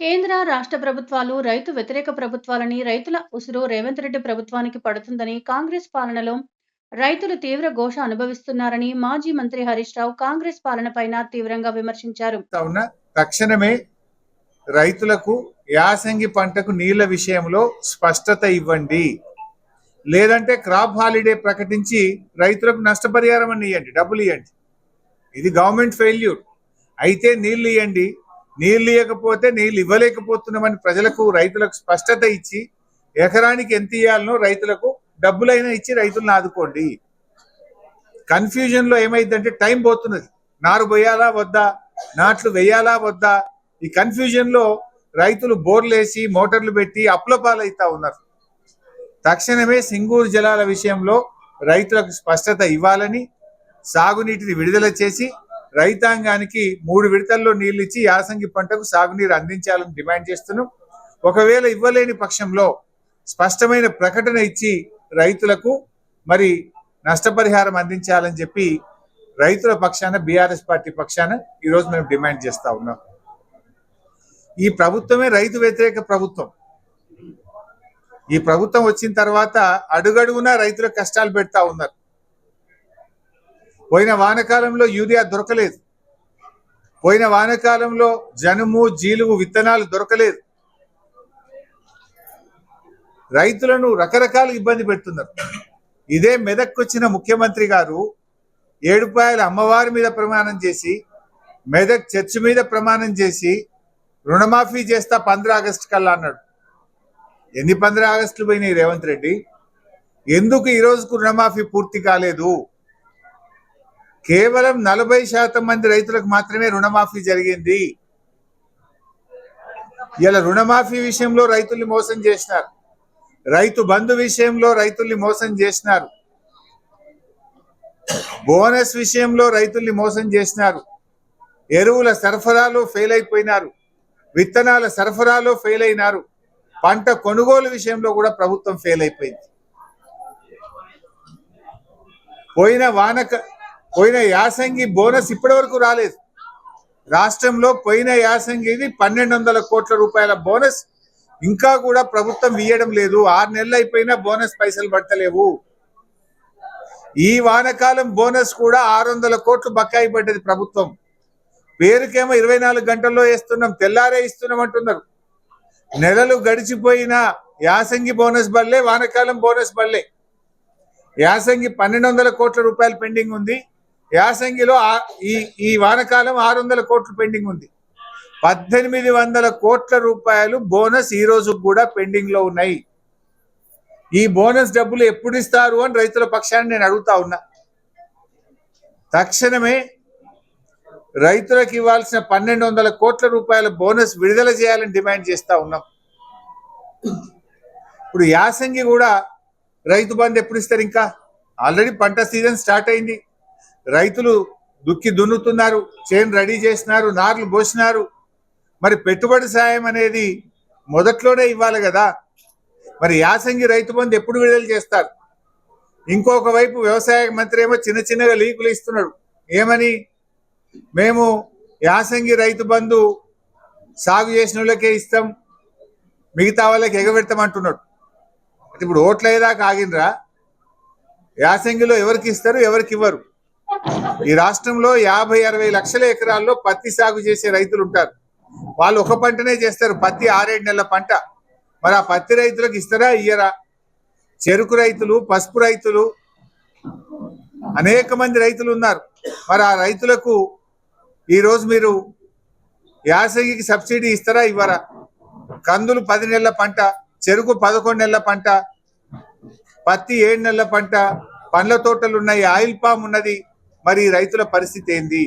కేంద్ర రాష్ట్ర ప్రభుత్వాలు రైతు వ్యతిరేక ప్రభుత్వాలని రైతుల ఉసురు రేవంత్ రెడ్డి ప్రభుత్వానికి పడుతుందని కాంగ్రెస్ పాలనలో రైతులు తీవ్ర ఘోష అనుభవిస్తున్నారని మాజీ మంత్రి హరీష్ రావు కాంగ్రెస్ పాలనపైన తీవ్రంగా విమర్శించారు. కావున తక్షణమే రైతులకు యాసంగి పంటకు నీళ్ళ విషయంలో స్పష్టత ఇవ్వండి. లేదంటే క్రాప్ హాలిడే ప్రకటించి రైతులకు నష్టపరిహారం అని ఇవ్వండి డబ్బులు ఇవ్వండి ఇది గవర్నమెంట్ ఫెయిల్యూర్. అయితే నీళ్ళు ఇవ్వండి నీళ్ళు ఇవ్వకపోతే నీళ్ళు ఇవ్వలేకపోతున్నామని ప్రజలకు రైతులకు స్పష్టత ఇచ్చి ఎకరానికి ఎంత ఇవ్వాలనో రైతులకు డబ్బులైనా ఇచ్చి రైతులను ఆదుకోండి. కన్ఫ్యూజన్లో ఏమైందంటే టైం పోతున్నది. నారు పోయాలా వద్దా? నాట్లు వేయాలా వద్దా? ఈ కన్ఫ్యూజన్లో రైతులు బోర్లేసి మోటార్లు పెట్టి అప్పుల పాలవుతా ఉన్నారు. తక్షణమే సింగూరు జలాల విషయంలో రైతులకు స్పష్టత ఇవ్వాలని సాగునీటిని విడుదల చేసి రైతాంగానికి మూడు విడతల్లో నీళ్ళు ఇచ్చి యాసంగి పంటకు సాగునీరు అందించాలని డిమాండ్ చేస్తున్నాం. ఒకవేళ ఇవ్వలేని పక్షంలో స్పష్టమైన ప్రకటన ఇచ్చి రైతులకు మరి నష్టపరిహారం అందించాలని చెప్పి రైతుల పక్షాన బీఆర్ఎస్ పార్టీ పక్షాన ఈరోజు మేము డిమాండ్ చేస్తా ఉన్నాం. ఈ ప్రభుత్వమే రైతు వ్యతిరేక ప్రభుత్వం. ఈ ప్రభుత్వం వచ్చిన తర్వాత అడుగడుగునా రైతులకు కష్టాలు పెడతా ఉన్నారు. పోయిన వానకాలంలో యూరియా దొరకలేదు. పోయిన వానకాలంలో జనుము జీలుగు విత్తనాలు దొరకలేదు. రైతులను రకరకాల ఇబ్బంది పెడుతున్నారు. ఇదే మెదక్కు వచ్చిన ముఖ్యమంత్రి గారు ఏడుపాయల అమ్మవారి మీద ప్రమాణం చేసి మెదక్ చర్చ్ మీద ప్రమాణం చేసి రుణమాఫీ చేస్తా పంద్ర ఆగస్టు కల్లా అన్నాడు. ఎన్ని పంద్ర ఆగస్టులు పోయినాయి రేవంత్ రెడ్డి? ఎందుకు ఈ రోజుకు రుణమాఫీ పూర్తి కాలేదు? కేవలం నలభై శాతం మంది రైతులకు మాత్రమే రుణమాఫీ జరిగింది. ఇలా రుణమాఫీ విషయంలో రైతుల్ని మోసం చేసినారు. రైతు బంధు విషయంలో రైతుల్ని మోసం చేసినారు. బోనస్ విషయంలో రైతుల్ని మోసం చేసినారు. ఎరువుల సరఫరాలో ఫెయిల్ అయిపోయినారు. విత్తనాల సరఫరాలో ఫెయిల్ అయినారు. పంట కొనుగోలు విషయంలో కూడా ప్రభుత్వం ఫెయిల్ అయిపోయింది. పోయిన వానక పోయిన యాసంగి బోనస్ ఇప్పటి వరకు రాలేదు. రాష్ట్రంలో పోయిన యాసంగిది పన్నెండు వందల కోట్ల రూపాయల బోనస్. ఇంకా కూడా ప్రభుత్వం ఇయ్యడం లేదు. ఆరు నెలలు అయిపోయినా బోనస్ పైసలు పడతలేవు. ఈ వానకాలం బోనస్ కూడా ఆరు వందల కోట్లు బకాయి పడ్డది ప్రభుత్వం. పేరుకేమో ఇరవై నాలుగు గంటల్లో వేస్తున్నాం తెల్లారే ఇస్తున్నాం అంటున్నారు. నెలలు గడిచిపోయిన యాసంగి బోనస్ బల్లే వానకాలం బోనస్ బల్లే. యాసంగి పన్నెండు వందల కోట్ల రూపాయలు పెండింగ్ ఉంది. యాసంగిలో ఈ ఈ వానకాలం ఆరు వందల కోట్లు పెండింగ్ ఉంది. పద్దెనిమిది వందల కోట్ల రూపాయలు బోనస్ ఈ రోజు కూడా పెండింగ్లో ఉన్నాయి. ఈ బోనస్ డబ్బులు ఎప్పుడు ఇస్తారు అని రైతుల పక్షాన్ని నేను అడుగుతా ఉన్నా. తక్షణమే రైతులకు ఇవ్వాల్సిన పన్నెండు వందల కోట్ల రూపాయల బోనస్ విడుదల చేయాలని డిమాండ్ చేస్తా ఉన్నాం. ఇప్పుడు యాసంగి కూడా రైతు బంధు ఎప్పుడు ఇస్తారు ఇంకా? ఆల్రెడీ పంట సీజన్ స్టార్ట్ అయింది. రైతులు దుక్కి దున్నుతున్నారు చేను రెడీ చేసినారు నార్లు పోసినారు. మరి పెట్టుబడి సాయం అనేది మొదట్లోనే ఇవ్వాలి కదా. మరి యాసంగి రైతు బంధు ఎప్పుడు విడుదల చేస్తారు? ఇంకొక వైపు వ్యవసాయ మంత్రి ఏమో చిన్న చిన్నగా లీకులు ఇస్తున్నాడు. ఏమని? మేము యాసంగి రైతు బంధు సాగు చేసిన వాళ్ళకే ఇస్తాం మిగతా వాళ్ళకి ఎగబెడతామంటున్నాడు ఇప్పుడు ఓట్లు అయ్యేదాకా ఆగినరా యాసంగిలో ఎవరికి ఇస్తారు? ఎవరికి ఇవ్వరు? ఈ రాష్ట్రంలో యాభై అరవై లక్షల ఎకరాల్లో పత్తి సాగు చేసే రైతులు ఉంటారు. వాళ్ళు ఒక పంటనే చేస్తారు పత్తి ఆరేడు నెలల పంట. మరి ఆ పత్తి రైతులకు ఇస్తారా ఇయ్యరా? చెరుకు రైతులు పసుపు రైతులు అనేక మంది రైతులు ఉన్నారు. మరి ఆ రైతులకు ఈరోజు మీరు యాసంగికి సబ్సిడీ ఇస్తారా ఇవ్వరా? కందులు పది నెలల పంట చెరుకు పదకొండు నెలల పంట పత్తి ఏడు నెలల పంట పండ్ల తోటలు ఉన్నాయి ఆయిల్ పామ్ ఉన్నది. మరి రైతుల పరిస్థితి ఏంది?